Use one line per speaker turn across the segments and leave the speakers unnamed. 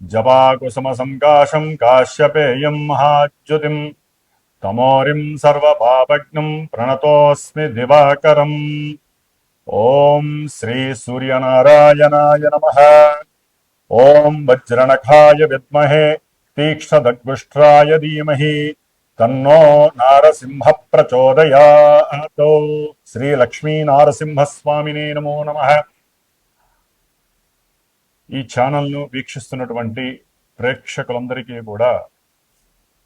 జపాకుసుమసంకాశం కాశ్యపేయం మహాజ్యుతిం తమోరిం సర్వపాపజ్ఞం ప్రణతోస్మి దివాకరం ఓం శ్రీ సూర్యనారాయణాయ నమ ఓం వజ్రనఖాయ విద్మహే తీక్ష్ణదగ్గుష్ట్రాయ ధీమహి తన్నో నారసింహ ప్రచోదయాత్ శ్రీ లక్ష్మీ నారసింహస్వామినే నమో నమః ఈ ఛానల్ను వీక్షిస్తున్నటువంటి ప్రేక్షకులందరికీ కూడా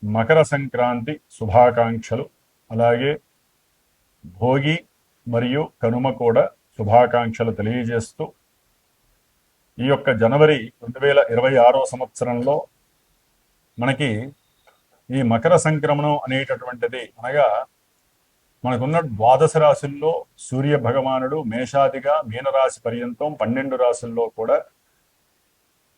మకర సంక్రాంతి శుభాకాంక్షలు అలాగే భోగి మరియు కనుమ కూడా శుభాకాంక్షలు తెలియజేస్తూ ఈ యొక్క జనవరి రెండు వేల ఇరవై ఆరో సంవత్సరంలో మనకి ఈ మకర సంక్రమణం అనేటటువంటిది అనగా మనకున్న ద్వాదశ రాశుల్లో సూర్య భగవానుడు మేషాదిగా మీనరాశి పర్యంతం పన్నెండు రాశుల్లో కూడా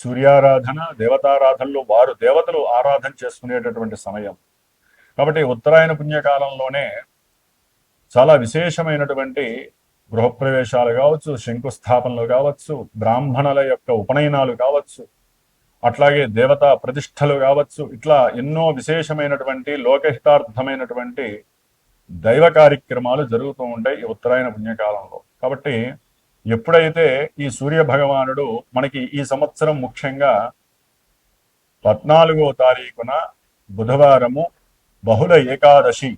సూర్యారాధన దేవతారాధనలో వారు దేవతలు ఆరాధన చేసుకునేటటువంటి సమయం. కాబట్టి ఉత్తరాయణ పుణ్యకాలంలోనే చాలా విశేషమైనటువంటి గృహప్రవేశాలు కావచ్చు శంకుస్థాపనలు కావచ్చు బ్రాహ్మణుల యొక్క ఉపనయనాలు కావచ్చు అట్లాగే దేవతా ప్రతిష్టలు కావచ్చు ఇట్లా ఎన్నో విశేషమైనటువంటి లోకహితార్థమైనటువంటి దైవ కార్యక్రమాలు జరుగుతూ ఉంటాయి ఈ ఉత్తరాయణ పుణ్యకాలంలో. కాబట్టి ఎప్పుడైతే ఈ సూర్య భగవానుడు మనకి ఈ సంవత్సరం ముఖ్యంగా పద్నాలుగో తారీఖున బుధవారము బహుళ ఏకాదశి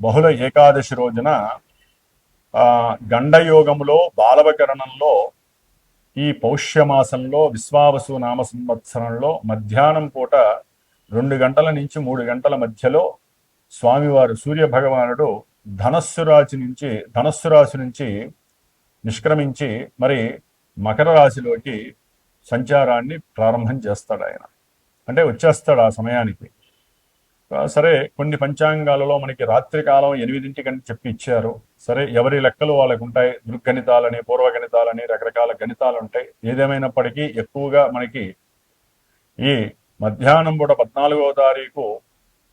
బహుళ ఏకాదశి రోజున గండయోగములో బాలవకరణంలో ఈ పౌష్యమాసంలో విశ్వావసు నామ సంవత్సరంలో మధ్యాహ్నం పూట రెండు గంటల నుంచి మూడు గంటల మధ్యలో స్వామివారు సూర్య భగవానుడు ధనస్సు రాశి నుంచి ధనస్సు రాశి నుంచి నిష్క్రమించి మరి మకర రాశిలోకి సంచారాన్ని ప్రారంభం చేస్తాడు ఆయన. అంటే వచ్చేస్తాడు ఆ సమయానికి. సరే కొన్ని పంచాంగాలలో మనకి రాత్రి కాలం కంటే చెప్పి ఇచ్చారు. సరే ఎవరి లెక్కలు వాళ్ళకు ఉంటాయి? దృగ్గణితాలని పూర్వగణితాలని రకరకాల గణితాలు ఉంటాయి. ఏదేమైనప్పటికీ ఎక్కువగా మనకి ఈ మధ్యాహ్నం పూట పద్నాలుగవ తారీఖు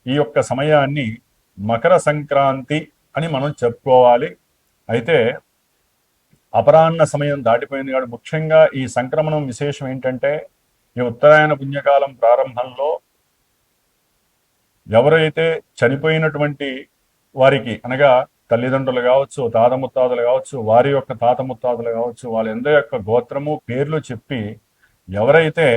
ఈ యొక్క సమయాన్ని మకర సంక్రాంతి అని మనం చెప్పుకోవాలి. అయితే అపరాహ్న సమయం దాటిపోయింది కాబట్టి ముఖ్యంగా ఈ సంక్రమణం విశేషం ఏంటంటే ఈ ఉత్తరాయణ పుణ్యకాలం ప్రారంభంలో ఎవరైతే చనిపోయినటువంటి వారికి అనగా తల్లిదండ్రులు కావచ్చు తాత ముత్తాతలు కావచ్చు వారి యొక్క తాత ముత్తాతలు కావచ్చు వాళ్ళందరి యొక్క గోత్రము పేర్లు చెప్పి ఎవరైతే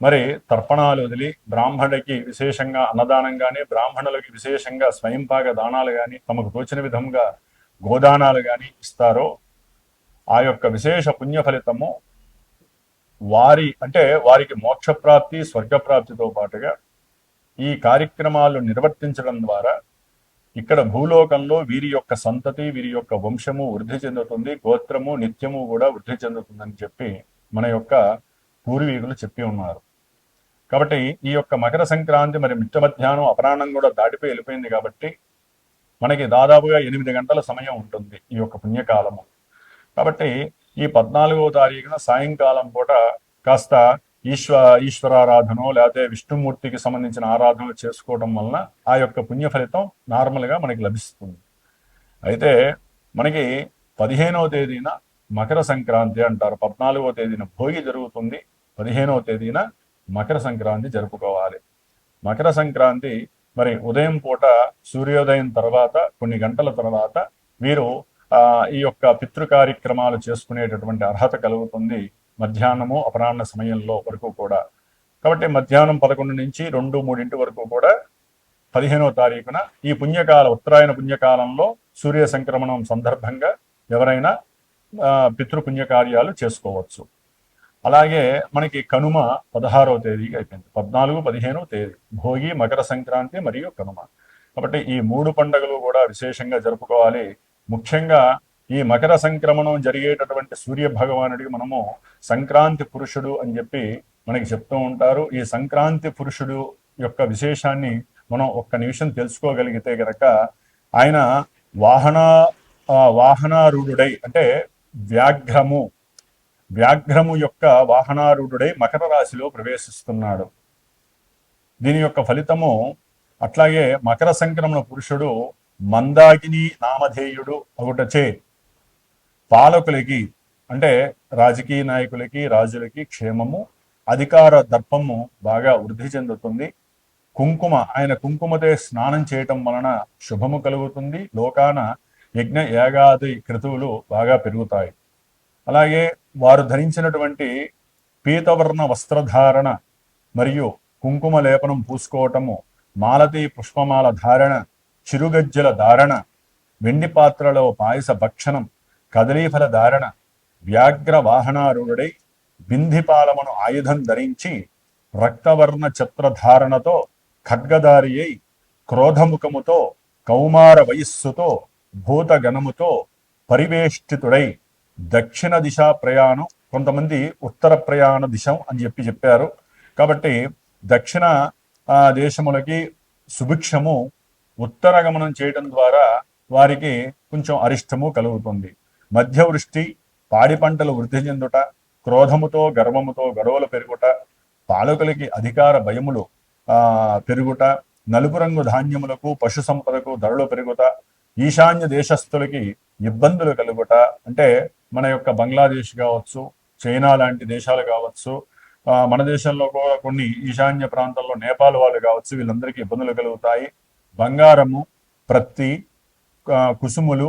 మరి తర్పణాలు వదిలి బ్రాహ్మణుడికి విశేషంగా అన్నదానం కానీ బ్రాహ్మణులకి విశేషంగా స్వయంపాక దానాలు కానీ తమకు తోచిన విధంగా గోదానాలు కానీ ఇస్తారో ఆ యొక్క విశేష పుణ్య ఫలితము వారి అంటే వారికి మోక్షప్రాప్తి స్వర్గప్రాప్తితో పాటుగా ఈ కార్యక్రమాలు నిర్వర్తించడం ద్వారా ఇక్కడ భూలోకంలో వీరి యొక్క సంతతి వీరి యొక్క వంశము వృద్ధి చెందుతుంది గోత్రము నిత్యము కూడా వృద్ధి చెందుతుందని చెప్పి మన యొక్క పూర్వీకులు చెప్పి ఉన్నారు. కాబట్టి ఈ యొక్క మకర సంక్రాంతి మరి మిట్ట మధ్యాహ్నం అపరాహ్నం కూడా దాటిపోయి వెళ్ళిపోయింది కాబట్టి మనకి దాదాపుగా ఎనిమిది గంటల సమయం ఉంటుంది ఈ యొక్క పుణ్యకాలము. కాబట్టి ఈ పద్నాలుగవ తారీఖున సాయంకాలం పూట కాస్త ఈశ్వ ఈశ్వరారాధన లేకపోతే విష్ణుమూర్తికి సంబంధించిన ఆరాధన చేసుకోవడం వలన ఆ యొక్క పుణ్య ఫలితం నార్మల్గా మనకి లభిస్తుంది. అయితే మనకి పదిహేనవ తేదీన మకర సంక్రాంతి అంటారు. పద్నాలుగో తేదీన భోగి జరుగుతుంది. పదిహేనవ తేదీన మకర సంక్రాంతి జరుపుకోవాలి. మకర సంక్రాంతి మరి ఉదయం పూట సూర్యోదయం తర్వాత కొన్ని గంటల తర్వాత వీరు ఈ యొక్క పితృ కార్యక్రమాలు చేసుకునేటటువంటి అర్హత కలుగుతుంది మధ్యాహ్నము అపరాహ్న సమయంలో వరకు కూడా. కాబట్టి మధ్యాహ్నం పదకొండు నుంచి రెండు మూడింటి వరకు కూడా పదిహేనో తారీఖున ఈ పుణ్యకాల ఉత్తరాయణ పుణ్యకాలంలో సూర్య సంక్రమణం సందర్భంగా ఎవరైనా ఆ, పితృ పుణ్యకార్యాలు చేసుకోవచ్చు. అలాగే మనకి కనుమ పదహారవ తేదీకి అయిపోయింది. పద్నాలుగు పదిహేను తేదీ. భోగి మకర సంక్రాంతి మరియు కనుమ. కాబట్టి ఈ మూడు పండుగలు కూడా విశేషంగా జరుపుకోవాలి. ముఖ్యంగా ఈ మకర సంక్రమణం జరిగేటటువంటి సూర్య భగవానుడికి మనము సంక్రాంతి పురుషుడు అని చెప్పి మనకి చెప్తూ ఉంటారు. ఈ సంక్రాంతి పురుషుడు యొక్క విశేషాన్ని మనం ఒక్క నిమిషం తెలుసుకోగలిగితే గనక ఆయన వాహన వాహనారూఢుడై అంటే వ్యాఘ్రము వ్యాఘ్రము యొక్క వాహనారూఢుడై మకర రాశిలో ప్రవేశిస్తున్నాడు. దీని యొక్క ఫలితము అట్లాగే మకర సంక్రమణ పురుషుడు మందాకిని నామధేయుడు ఒకటచే పాలకులకి అంటే రాజకీయ నాయకులకి రాజులకి క్షేమము అధికార దర్పము బాగా వృద్ధి చెందుతుంది. కుంకుమ ఆయన కుంకుమతే స్నానం చేయటం వలన శుభము కలుగుతుంది. లోకాన యజ్ఞ యాగాది క్రతువులు బాగా పెరుగుతాయి. అలాగే వారు ధరించినటువంటి పీతవర్ణ వస్త్రధారణ మరియు కుంకుమ లేపనం పూసుకోవటము మాలతీ పుష్పమాల ధారణ చిరుగజ్జల ధారణ వెండి పాత్రలో పాయస భక్షణం కదలీఫల ధారణ వ్యాఘ్ర వాహనారూఢుడై బింధిపాలమును ఆయుధం ధరించి రక్తవర్ణ ఛత్రధారణతో ఖడ్గదారి అయి క్రోధముఖముతో కౌమార వయస్సుతో భూతగణముతో పరివేష్టితుడై దక్షిణ దిశా ప్రయాణం కొంతమంది ఉత్తర ప్రయాణ దిశం అని చెప్పి చెప్పారు. కాబట్టి దక్షిణ దేశములకి సుభిక్షము ఉత్తర గమనం చేయడం ద్వారా వారికి కొంచెం అరిష్టము కలుగుతుంది. మధ్యవృష్టి పాడి పంటలు వృద్ధి చెందుట క్రోధముతో గర్వముతో గొడవలు పెరుగుట పాలకులకి అధికార భయములు ఆ పెరుగుట నలుపు రంగు ధాన్యములకు పశు సంపదకు ధరలు పెరుగుట ఈశాన్య దేశస్థులకి ఇబ్బందులు కలుగుట అంటే మన యొక్క బంగ్లాదేశ్ కావచ్చు చైనా లాంటి దేశాలు కావచ్చు ఆ, మన దేశంలో కూడా కొన్ని ఈశాన్య ప్రాంతాల్లో నేపాల్ వాళ్ళు కావచ్చు వీళ్ళందరికీ ఇబ్బందులు కలుగుతాయి. బంగారము ప్రత్తి కుసుములు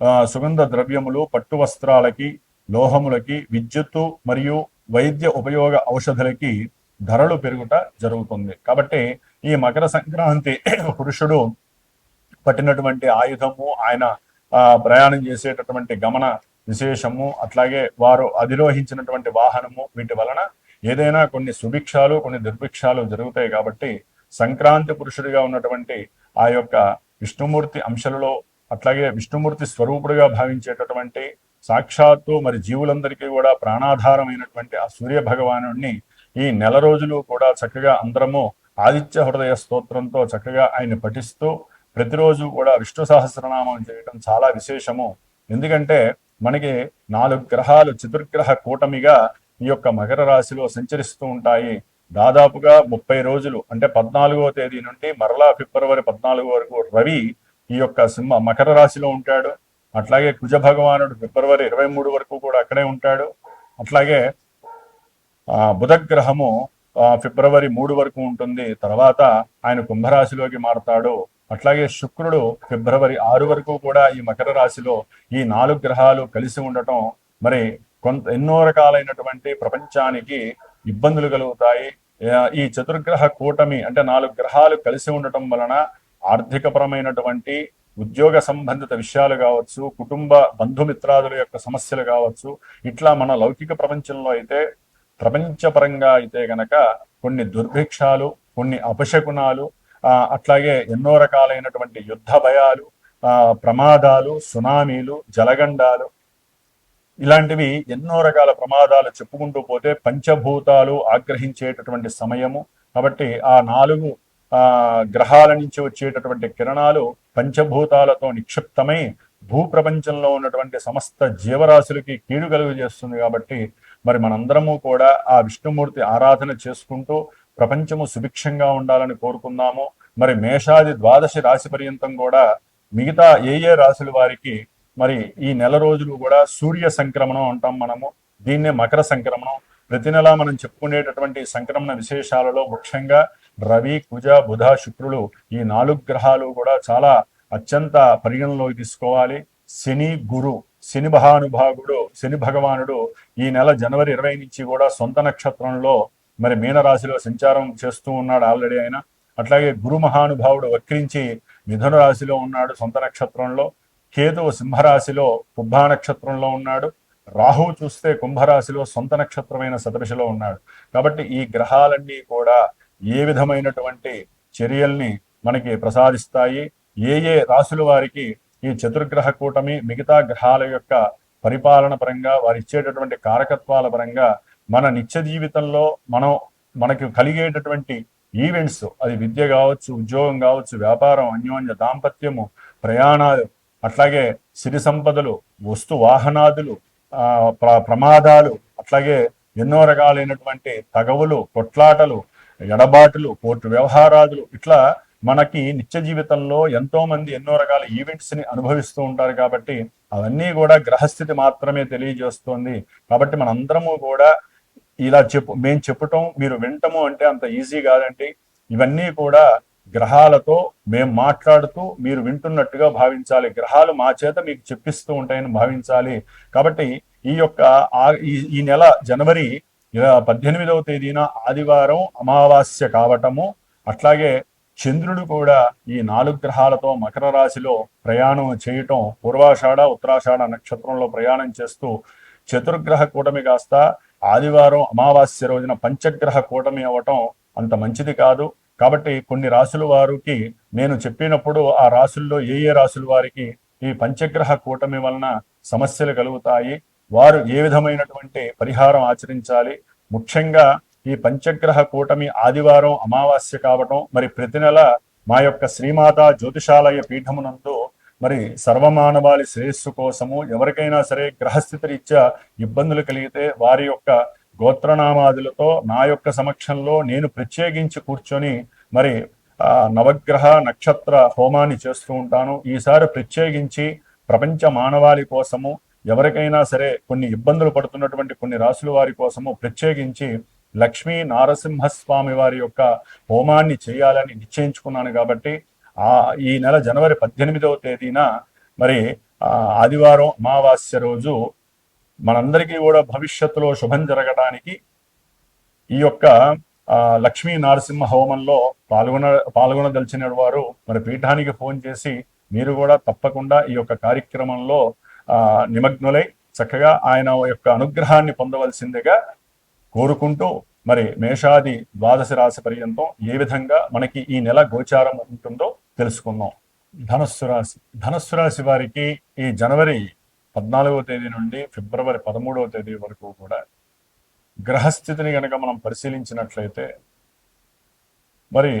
ఆ, సుగంధ ద్రవ్యములు పట్టు వస్త్రాలకి లోహములకి విద్యుత్తు మరియు వైద్య ఉపయోగ ఔషధులకి ధరలు పెరుగుట జరుగుతుంది. కాబట్టి ఈ మకర సంక్రాంతి పురుషుడు పట్టినటువంటి ఆయుధము ఆయన ఆ, ప్రయాణం చేసేటటువంటి గమన విశేషము అట్లాగే వారు అధిరోహించినటువంటి వాహనము వీటి వలన ఏదైనా కొన్ని సుభిక్షాలు కొన్ని దుర్భిక్షాలు జరుగుతాయి కాబట్టి సంక్రాంతి పురుషుడిగా ఉన్నటువంటి ఆ యొక్క విష్ణుమూర్తి అంశాలలో అట్లాగే విష్ణుమూర్తి స్వరూపుడుగా భావించేటటువంటి సాక్షాత్తు మరి జీవులందరికీ కూడా ప్రాణాధారమైనటువంటి ఆ సూర్య భగవాను ఈ నెల రోజులు కూడా చక్కగా అందరము ఆదిత్య హృదయ స్తోత్రంతో చక్కగా ఆయన పఠిస్తూ ప్రతిరోజు కూడా విష్ణు సహస్రనామం చేయడం చాలా విశేషము. ఎందుకంటే మనకి నాలుగు గ్రహాలు చతుర్గ్రహ కూటమిగా ఈ యొక్క మకర రాశిలో సంచరిస్తూ ఉంటాయి. దాదాపుగా ముప్పై రోజులు అంటే పద్నాలుగో తేదీ నుండి మరలా ఫిబ్రవరి పద్నాలుగు వరకు రవి ఈ యొక్క సింహ మకర రాశిలో ఉంటాడు. అట్లాగే కుజ భగవానుడు ఫిబ్రవరి ఇరవై మూడు వరకు కూడా అక్కడే ఉంటాడు. అట్లాగే బుధగ్రహము బుధ గ్రహము ఆ, ఫిబ్రవరి మూడు వరకు ఉంటుంది. తర్వాత ఆయన కుంభరాశిలోకి మారతాడు. అట్లాగే శుక్రుడు ఫిబ్రవరి ఆరు వరకు కూడా ఈ మకర రాశిలో ఈ నాలుగు గ్రహాలు కలిసి ఉండటం మరి కొంత ఎన్నో రకాలైనటువంటి ప్రపంచానికి ఇబ్బందులు కలుగుతాయి. ఈ చతుర్గ్రహ కూటమి అంటే నాలుగు గ్రహాలు కలిసి ఉండటం వలన ఆర్థికపరమైనటువంటి ఉద్యోగ సంబంధిత విషయాలు కావచ్చు కుటుంబ బంధుమిత్రాదుల యొక్క సమస్యలు కావచ్చు ఇట్లా మన లౌకిక ప్రపంచంలో అయితే ప్రపంచపరంగా అయితే గనక కొన్ని దుర్భిక్షాలు కొన్ని అపశకునాలు ఆ, అట్లాగే ఎన్నో రకాలైనటువంటి యుద్ధ భయాలు ఆ, ప్రమాదాలు సునామీలు జలగండాలు ఇలాంటివి ఎన్నో రకాల ప్రమాదాలు చెప్పుకుంటూ పోతే పంచభూతాలు ఆగ్రహించేటటువంటి సమయము. కాబట్టి ఆ నాలుగు ఆ గ్రహాల నుంచి వచ్చేటటువంటి కిరణాలు పంచభూతాలతో నిక్షిప్తమై భూప్రపంచంలో ఉన్నటువంటి సమస్త జీవరాశులకి కీడు కలుగు చేస్తుంది కాబట్టి మరి మనందరము కూడా ఆ విష్ణుమూర్తి ఆరాధన చేసుకుంటూ ప్రపంచము సుభిక్షంగా ఉండాలని కోరుకుందాము. మరి మేషాది ద్వాదశి రాశి పర్యంతం కూడా మిగతా ఏ ఏ రాశుల వారికి మరి ఈ నెల రోజులు కూడా సూర్య సంక్రమణం అంటాం మనము దీన్నే మకర సంక్రమణం. ప్రతి నెల మనం చెప్పుకునేటటువంటి సంక్రమణ విశేషాలలో ముఖ్యంగా రవి కుజ బుధ శుక్రులు ఈ నాలుగు గ్రహాలు కూడా చాలా అత్యంత పరిగణలోకి తీసుకోవాలి. శని గురు శని మహానుభావుడు శని భగవానుడు ఈ నెల జనవరి ఇరవై నుంచి కూడా సొంత నక్షత్రంలో మరి మీనరాశిలో సంచారం చేస్తూ ఉన్నాడు ఆల్రెడీ ఆయన. అట్లాగే గురు మహానుభావుడు వక్రించి మిథున రాశిలో ఉన్నాడు సొంత నక్షత్రంలో. కేతువు సింహరాశిలో కుబ్బా నక్షత్రంలో ఉన్నాడు. రాహువు చూస్తే కుంభరాశిలో సొంత నక్షత్రమైన సదృశలో ఉన్నాడు. కాబట్టి ఈ గ్రహాలన్నీ కూడా ఏ విధమైనటువంటి చర్యల్ని మనకి ప్రసాదిస్తాయి? ఏ ఏ రాశుల వారికి ఈ చతుర్గ్రహ కూటమి మిగతా గ్రహాల యొక్క పరిపాలన పరంగా వారు ఇచ్చేటటువంటి కారకత్వాల పరంగా మన నిత్య జీవితంలో మనం మనకు కలిగేటటువంటి ఈవెంట్స్ అది విద్య కావచ్చు ఉద్యోగం కావచ్చు వ్యాపారం అన్యోన్య దాంపత్యము ప్రయాణాలు అట్లాగే సిరి సంపదలు వస్తు వాహనాదులు ఆ, ప్ర- ప్రమాదాలు అట్లాగే ఎన్నో రకాలైనటువంటి తగవులు కొట్లాటలు ఎడబాటులు కోర్టు వ్యవహారాదులు ఇట్లా మనకి నిత్య జీవితంలో ఎంతో మంది ఎన్నో రకాల ఈవెంట్స్ని అనుభవిస్తూ ఉంటారు కాబట్టి అవన్నీ కూడా గ్రహస్థితి మాత్రమే తెలియజేస్తుంది. కాబట్టి మనందరము కూడా ఇలా చెప్పు మేము చెప్పటం మీరు వినటము అంటే అంత ఈజీ కాదండి. ఇవన్నీ కూడా గ్రహాలతో మేము మాట్లాడుతూ మీరు వింటున్నట్టుగా భావించాలి. గ్రహాలు మా చేత మీకు చెప్పిస్తూ ఉంటాయని భావించాలి. కాబట్టి ఈ యొక్క ఈ- ఈ నెల జనవరి పద్దెనిమిదవ తేదీన ఆదివారం అమావాస్య కావటము అట్లాగే చంద్రుడు కూడా ఈ నాలుగు గ్రహాలతో మకర రాశిలో ప్రయాణం చేయటం పూర్వాషాఢ ఉత్తరాషాఢ నక్షత్రంలో ప్రయాణం చేస్తూ చతుర్గ్రహ కూటమి కాస్త ఆదివారం అమావాస్య రోజున పంచగ్రహ కూటమి అవ్వటం అంత మంచిది కాదు. కాబట్టి కొన్ని రాసుల వారికి నేను చెప్పినప్పుడు ఆ రాసుల్లో ఏ ఏ రాసుల వారికి ఈ పంచగ్రహ కూటమి వలన సమస్యలు కలుగుతాయి వారు ఏ విధమైనటువంటి పరిహారం ఆచరించాలి ముఖ్యంగా ఈ పంచగ్రహ కూటమి ఆదివారం అమావాస్య కావటం మరి ప్రతి నెల మా యొక్క శ్రీమాత జ్యోతిషాలయ పీఠమునందు మరి సర్వమానవాళి శ్రేయస్సు కోసము ఎవరికైనా సరే గ్రహస్థితి రీత్యా ఇబ్బందులు కలిగితే వారి యొక్క గోత్రనామాదులతో నా యొక్క సమక్షంలో నేను ప్రత్యేకించి కూర్చొని మరి ఆ, నవగ్రహ నక్షత్ర హోమాన్ని చేస్తూ ఉంటాను. ఈసారి ప్రత్యేకించి ప్రపంచ మానవాళి కోసము ఎవరికైనా సరే కొన్ని ఇబ్బందులు పడుతున్నటువంటి కొన్ని రాసుల వారి కోసము ప్రత్యేకించి లక్ష్మీ నారసింహస్వామి వారి యొక్క హోమాన్ని చేయాలని నిశ్చయించుకున్నాను కాబట్టి ఆ ఈ నెల జనవరి పద్దెనిమిదవ తేదీన మరి ఆ, ఆదివారం అమావాస్య రోజు మనందరికీ కూడా భవిష్యత్తులో శుభం జరగడానికి ఈ యొక్క ఆ, లక్ష్మీ నరసింహ హోమంలో పాల్గొన పాల్గొనదలిచిన వారు మరి పీఠానికి ఫోన్ చేసి మీరు కూడా తప్పకుండా ఈ యొక్క కార్యక్రమంలో ఆ, నిమగ్నులై చక్కగా ఆయన యొక్క అనుగ్రహాన్ని పొందవలసిందిగా కోరుకుంటూ మరి మేషాది ద్వాదశ రాశి పర్యంతం ఏ విధంగా మనకి ఈ నెల గోచారం ఉంటుందో తెలుసుకుందాం. ధనస్సు రాశి ధనస్సు రాశి వారికి ఈ జనవరి పద్నాలుగవ తేదీ నుండి ఫిబ్రవరి పదమూడవ తేదీ వరకు కూడా గ్రహస్థితిని కనుక మనం పరిశీలించినట్లయితే మరి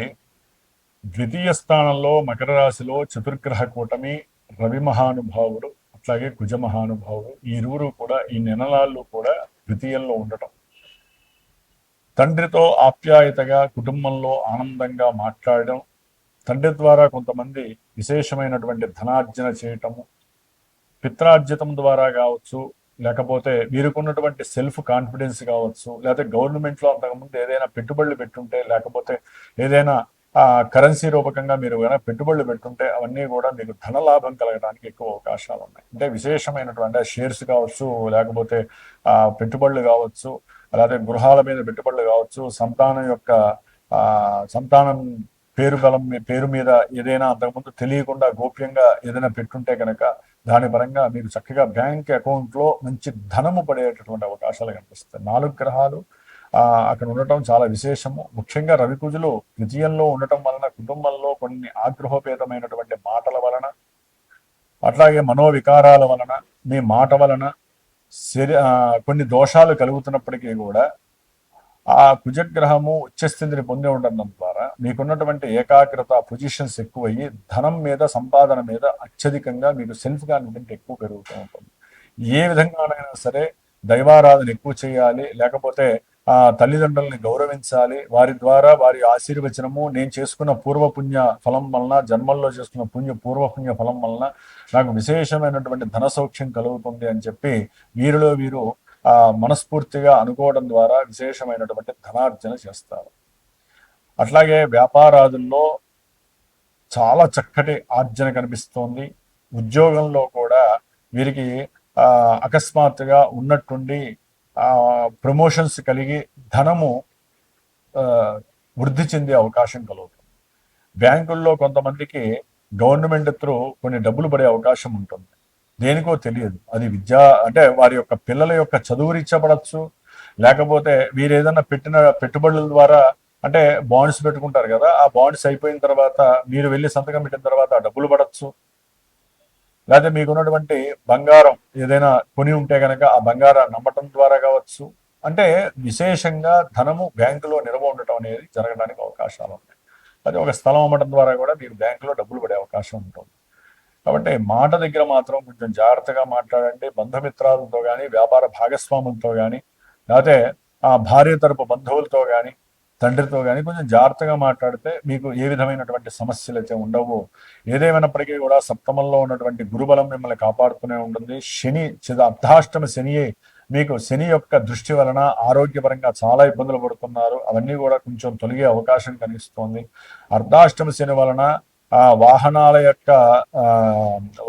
ద్వితీయ స్థానంలో మకర రాశిలో చతుర్గ్రహ కూటమి రవి మహానుభావుడు అట్లాగే కుజ మహానుభావుడు ఈ ఇరువురు కూడా ఈ నెలలాళ్ళు కూడా ద్వితీయంలో ఉండటం. తండ్రితో ఆప్యాయతగా కుటుంబంలో ఆనందంగా మాట్లాడడం తండ్రి ద్వారా కొంతమంది విశేషమైనటువంటి ధనార్జన చేయటము పిత్రార్జితం ద్వారా కావచ్చు లేకపోతే వీరికున్నటువంటి సెల్ఫ్ కాన్ఫిడెన్స్ కావచ్చు లేకపోతే గవర్నమెంట్లో అంతకుముందు ఏదైనా పెట్టుబడులు పెట్టుంటే లేకపోతే ఏదైనా కరెన్సీ రూపకంగా మీరు కనుక పెట్టుబడులు పెట్టుంటే అవన్నీ కూడా మీకు ధన లాభం కలగడానికి ఎక్కువ అవకాశాలు ఉన్నాయి. అంటే విశేషమైనటువంటి షేర్స్ కావచ్చు లేకపోతే ఆ, పెట్టుబడులు కావచ్చు అలాగే గృహాల మీద పెట్టుబడులు కావచ్చు సంతానం యొక్క ఆ, సంతానం పేరు బలం మీ- పేరు మీద ఏదైనా అంతకుముందు తెలియకుండా గోప్యంగా ఏదైనా పెట్టుంటే కనుక దాని పరంగా మీకు చక్కగా బ్యాంక్ అకౌంట్లో మంచి ధనము పడేటటువంటి అవకాశాలు కనిపిస్తాయి. నాలుగు గ్రహాలు అక్కడ ఉండటం చాలా విశేషము. ముఖ్యంగా రవికుజులు ద్వితీయంలో ఉండటం వలన కుటుంబంలో కొన్ని ఆగ్రహోపేతమైనటువంటి మాటల వలన అట్లాగే మనోవికారాల వలన మీ మాట వలన శరీ కొన్ని దోషాలు కలుగుతున్నప్పటికీ కూడా ఆ కుజగ్రహము ఉచ్చస్థితిని పొంది ఉండడం ద్వారా మీకున్నటువంటి ఏకాగ్రత పొజిషన్స్ ఎక్కువయ్యి ధనం మీద సంపాదన మీద అత్యధికంగా మీకు సెల్ఫ్ కాన్ఫిడెంట్ ఎక్కువ పెరుగుతూ ఉంటుంది. ఏ విధంగానైనా సరే దైవారాధన ఎక్కువ చేయాలి లేకపోతే ఆ తల్లిదండ్రుల్ని గౌరవించాలి వారి ద్వారా వారి ఆశీర్వచనము నేను చేసుకున్న పూర్వపుణ్య ఫలం వలన జన్మల్లో చేసుకున్న పుణ్య పూర్వపుణ్య ఫలం వలన నాకు విశేషమైనటువంటి ధన సౌఖ్యం కలుగుతుంది అని చెప్పి వీరిలో వీరు ఆ మనస్ఫూర్తిగా అనుకోవడం ద్వారా విశేషమైనటువంటి ధనార్జన చేస్తారు. అట్లాగే వ్యాపారాదుల్లో చాలా చక్కటి ఆర్జన కనిపిస్తోంది. ఉద్యోగంలో కూడా వీరికి అకస్మాత్తుగా ఉన్నట్టుండి ప్రమోషన్స్ కలిగి ధనము వృద్ధి చెందే అవకాశం కలుగుతుంది. బ్యాంకుల్లో కొంతమందికి గవర్నమెంట్ త్రూ కొన్ని డబ్బులు పడే అవకాశం ఉంటుంది. దేనికో తెలియదు. అది విద్యా అంటే వారి యొక్క పిల్లల యొక్క చదువు రీత్యా పడవచ్చు లేకపోతే వీరు ఏదైనా పెట్టిన పెట్టుబడుల ద్వారా అంటే బాండ్స్ పెట్టుకుంటారు కదా ఆ బాండ్స్ అయిపోయిన తర్వాత మీరు వెళ్ళి సంతకం పెట్టిన తర్వాత డబ్బులు పడచ్చు. లేకపోతే మీకున్నటువంటి బంగారం ఏదైనా కొని ఉంటే కనుక ఆ బంగారం నమ్మటం ద్వారా కావచ్చు. అంటే విశేషంగా ధనము బ్యాంకులో నిల్వ ఉండటం అనేది జరగడానికి అవకాశాలు ఉన్నాయి. అది ఒక స్థలం అమ్మటం ద్వారా కూడా మీకు బ్యాంకులో డబ్బులు పడే అవకాశం ఉంటుంది. కాబట్టి మాట దగ్గర మాత్రం కొంచెం జాగ్రత్తగా మాట్లాడండి. బంధుమిత్రాలతో కానీ వ్యాపార భాగస్వాములతో కానీ లేకపోతే ఆ భార్య తరపు బంధువులతో కానీ తండ్రితో కానీ కొంచెం జాగ్రత్తగా మాట్లాడితే మీకు ఏ విధమైనటువంటి సమస్యలు అయితే ఉండవు ఏదేమైనప్పటికీ కూడా సప్తమంలో ఉన్నటువంటి గురుబలం మిమ్మల్ని కాపాడుతూనే ఉంటుంది. శని చిద అర్ధాష్టమ శనియే మీకు శని యొక్క దృష్టి వలన ఆరోగ్యపరంగా చాలా ఇబ్బందులు పడుతున్నారు. అవన్నీ కూడా కొంచెం తొలగే అవకాశం కనిపిస్తోంది. అర్ధాష్టమ శని వలన ఆ వాహనాల యొక్క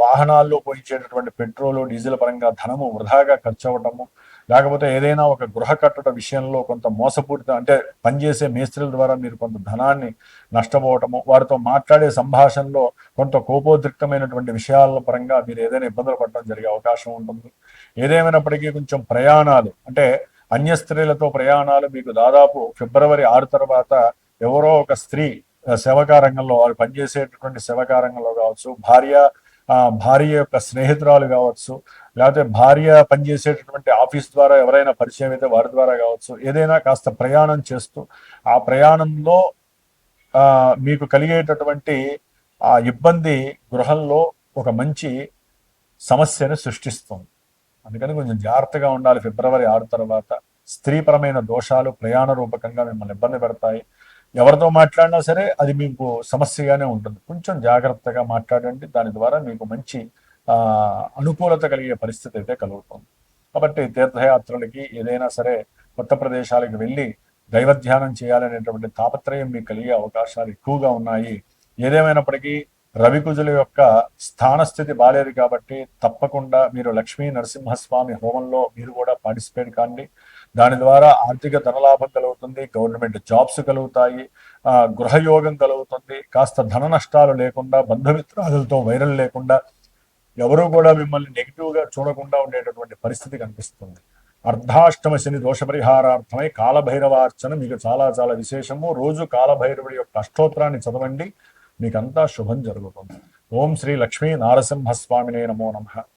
వాహనాల్లో పోయించేటటువంటి పెట్రోలు డీజిల్ పరంగా ధనము వృధాగా ఖర్చు అవ్వటము లేకపోతే ఏదైనా ఒక గృహ కట్టడం విషయంలో కొంత మోసపూరిత అంటే పనిచేసే మేస్త్రుల ద్వారా మీరు కొంత ధనాన్ని నష్టపోవటము వారితో మాట్లాడే సంభాషణలో కొంత కోపోద్రిక్తమైనటువంటి విషయాల పరంగా మీరు ఏదైనా ఇబ్బందులు పడటం జరిగే అవకాశం ఉంటుంది. ఏదేమైనప్పటికీ కొంచెం ప్రయాణాలు అంటే అన్య స్త్రీలతో ప్రయాణాలు మీకు దాదాపు ఫిబ్రవరి ఆరు తర్వాత ఎవరో ఒక స్త్రీ సేవకారంగంలో వారు పనిచేసేటటువంటి సేవకారంగంలో కావచ్చు భార్య భార్య యొక్క స్నేహితురాలు కావచ్చు లేకపోతే భార్య పనిచేసేటటువంటి ఆఫీస్ ద్వారా ఎవరైనా పరిచయం అయితే వారి ద్వారా కావచ్చు ఏదైనా కాస్త ప్రయాణం చేస్తూ ఆ ప్రయాణంలో మీకు కలిగేటటువంటి ఆ ఇబ్బంది గృహంలో ఒక మంచి సమస్యను సృష్టిస్తుంది. అందుకని కొంచెం జాగ్రత్తగా ఉండాలి. ఫిబ్రవరి ఆరు తర్వాత స్త్రీపరమైన దోషాలు ప్రయాణ రూపకంగా మిమ్మల్ని ఇబ్బంది పెడతాయి. ఎవరితో మాట్లాడినా సరే అది మీకు సమస్యగానే ఉంటుంది. కొంచెం జాగ్రత్తగా మాట్లాడండి. దాని ద్వారా మీకు మంచి అనుకూలత కలిగే పరిస్థితి అయితే కలుగుతుంది. కాబట్టి తీర్థయాత్రలకి ఏదైనా సరే కొత్త ప్రదేశాలకు వెళ్ళి దైవ ధ్యానం చేయాలనేటువంటి తాపత్రయం మీకు కలిగే అవకాశాలు ఎక్కువగా ఉన్నాయి. ఏదేమైనప్పటికీ రవికుజుల యొక్క స్థానస్థితి బాలేదు కాబట్టి తప్పకుండా మీరు లక్ష్మీ నరసింహస్వామి హోమంలో మీరు కూడా పార్టిసిపేట్ కాండి. దాని ద్వారా ఆర్థిక ధనలాభం కలుగుతుంది గవర్నమెంట్ జాబ్స్ కలుగుతాయి గృహయోగం కలుగుతుంది. కాస్త ధన నష్టాలు లేకుండా బంధుమిత్రాదులతో వైరల్ లేకుండా ఎవరు కూడా మిమ్మల్ని నెగిటివ్గా చూడకుండా ఉండేటటువంటి పరిస్థితి కనిపిస్తుంది. అర్ధాష్టమ శని దోష పరిహారార్థమై కాలభైరవార్చన మీకు చాలా చాలా విశేషము. రోజు కాలభైరవుడి యొక్క అష్టోత్తరాన్ని చదవండి. మీకంతా శుభం జరుగుతుంది. ఓం శ్రీ లక్ష్మీ నారసింహస్వామినే నమో నమ.